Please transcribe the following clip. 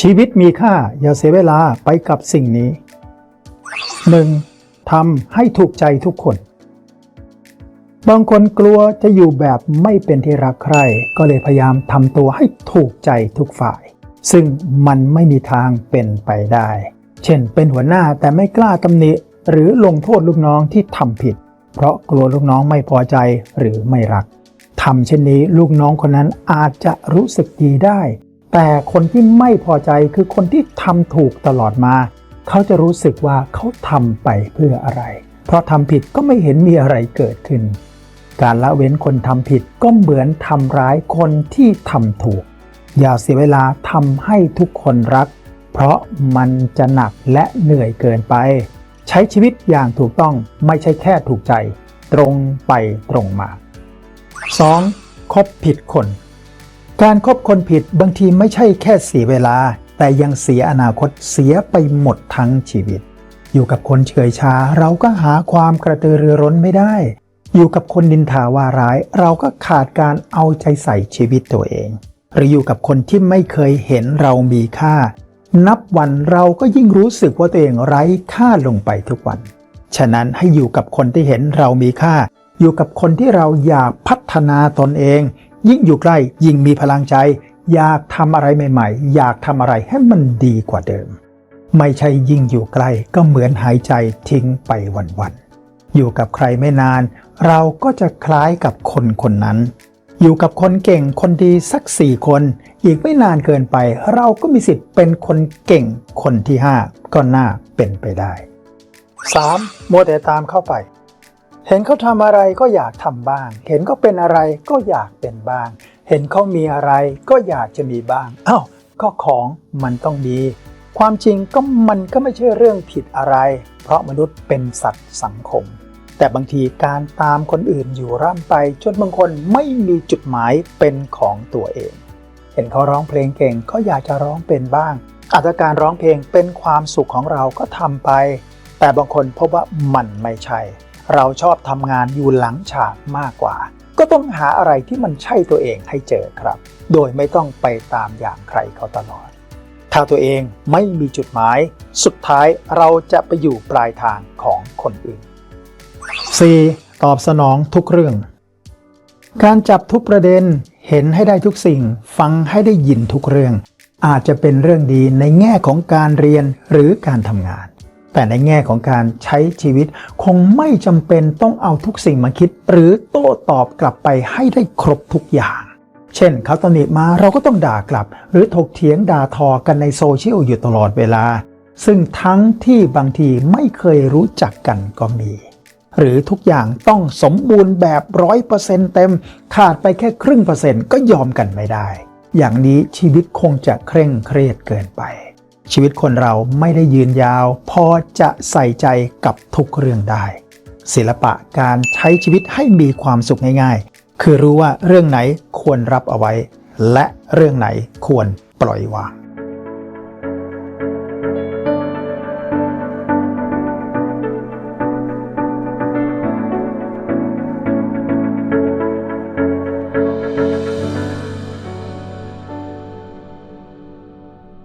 ชีวิตมีค่าอย่าเสียเวลาไปกับสิ่งนี้ 1. ทำให้ถูกใจทุกคน บางคนกลัวจะอยู่แบบไม่เป็นที่รักใคร ก็เลยพยายามทำตัวให้ถูกใจทุกฝ่าย ซึ่งมันไม่มีทางเป็นไปได้ เช่น เป็นหัวหน้าแต่ไม่กล้าตำหนิหรือลงโทษลูกน้องที่ทำผิด เพราะกลัวลูกน้องไม่พอใจหรือไม่รักทำเช่นนี้ลูกน้องคนนั้นอาจจะรู้สึกดีได้ แต่คนที่ไม่พอใจคือคนที่ทำถูกตลอดมา เขาจะรู้สึกว่าเขาทำไปเพื่ออะไร เพราะทำผิดก็ไม่เห็นมีอะไรเกิดขึ้น การละเว้นคนทำผิดก็เหมือนทำร้ายคนที่ทำถูก อย่าเสียเวลาทำให้ทุกคนรัก เพราะมันจะหนักและเหนื่อยเกินไป ใช้ชีวิตอย่างถูกต้องไม่ใช่แค่ถูกใจ ตรงไปตรงมา 2. คบผิดคน การคบคนผิดบางทีไม่ใช่แค่เสียเวลา แต่ยังเสียอนาคตเสียไปหมดทั้งชีวิต อยู่กับคนเฉยชาเราก็หาความกระตือรือร้นไม่ได้ อยู่กับคนดินทาว่าร้าย เราก็ขาดการเอาใจใส่ชีวิตตัวเอง หรืออยู่กับคนที่ไม่เคยเห็นเรามีค่า นับวันเราก็ยิ่งรู้สึกว่าตัวเองไร้ค่าลงไปทุกวัน ฉะนั้นให้อยู่กับคนที่เห็นเรามีค่า อยู่กับคนที่เราอยากพัฒนาตนเอง ยิ่งอยู่ใกล้ยิ่งมีพลังใจ อยากทำอะไรใหม่ ๆ อยากทำอะไรให้มันดีกว่าเดิม ไม่ใช่ยิ่งอยู่ใกล้ก็เหมือนหายใจทิ้งไปวันๆอยู่กับใครไม่นาน เราก็จะคล้ายกับคนคนนั้น อยู่กับคนเก่งคนดีสักสี่คน อีกไม่นานเกินไป เราก็มีสิทธิ์เป็นคนเก่งคนที่ห้าก็น่าเป็นไปได้ 3. มัวแต่ตามเข้าไป เห็นเขาทำอะไรก็อยากทำบ้าง เห็นเขาเป็นอะไรก็อยากเป็นบ้าง เห็นเขามีอะไรก็อยากจะมีบ้างอ้าวก็ของมันต้องมี ความจริงก็มันก็ไม่ใช่เรื่องผิดอะไร เพราะมนุษย์เป็นสัตว์สังคม แต่บางทีการตามคนอื่นอยู่ร่ำไปจนบางคนไม่มีจุดหมายเป็นของตัวเอง เห็นเขาร้องเพลงเก่งก็อยากจะร้องเป็นบ้าง อาจจะการร้องเพลงเป็นความสุขของเราก็ทำไป แต่บางคนพบว่ามันไม่ใช่ เราชอบทำงานอยู่หลังฉากมากกว่า ก็ต้องหาอะไรที่มันใช่ตัวเองให้เจอครับ โดยไม่ต้องไปตามอย่างใครเขาตลอด ถ้าตัวเองไม่มีจุดหมาย สุดท้ายเราจะไปอยู่ปลายทางของคนอื่น 4. ตอบสนองทุกเรื่อง การจับทุกประเด็นเห็นให้ได้ทุกสิ่ง ฟังให้ได้ยินทุกเรื่อง อาจจะเป็นเรื่องดีในแง่ของการเรียนหรือการทำงาน แต่ในแง่ของการใช้ชีวิตคงไม่จำเป็นต้องเอาทุกสิ่งมาคิด หรือโต้ตอบกลับไปให้ได้ครบทุกอย่าง เช่นเขาตำหนิมาเราก็ต้องด่ากลับ หรือถกเถียงด่าทอกันในโซเชียลอยู่ตลอดเวลา ซึ่งทั้งที่บางทีไม่เคยรู้จักกันก็มี หรือทุกอย่างต้องสมบูรณ์แบบร้อยเปอร์เซ็นต์เต็ม ขาดไปแค่ครึ่งเปอร์เซ็นต์ก็ยอมกันไม่ได้ อย่างนี้ชีวิตคงจะเคร่งเครียดเกินไป ชีวิตคนเราไม่ได้ยืนยาว พอจะใส่ใจกับทุกเรื่องได้ ศิลปะการใช้ชีวิตให้มีความสุขง่ายๆ คือรู้ว่าเรื่องไหนควรรับเอาไว้ และเรื่องไหนควรปล่อยวาง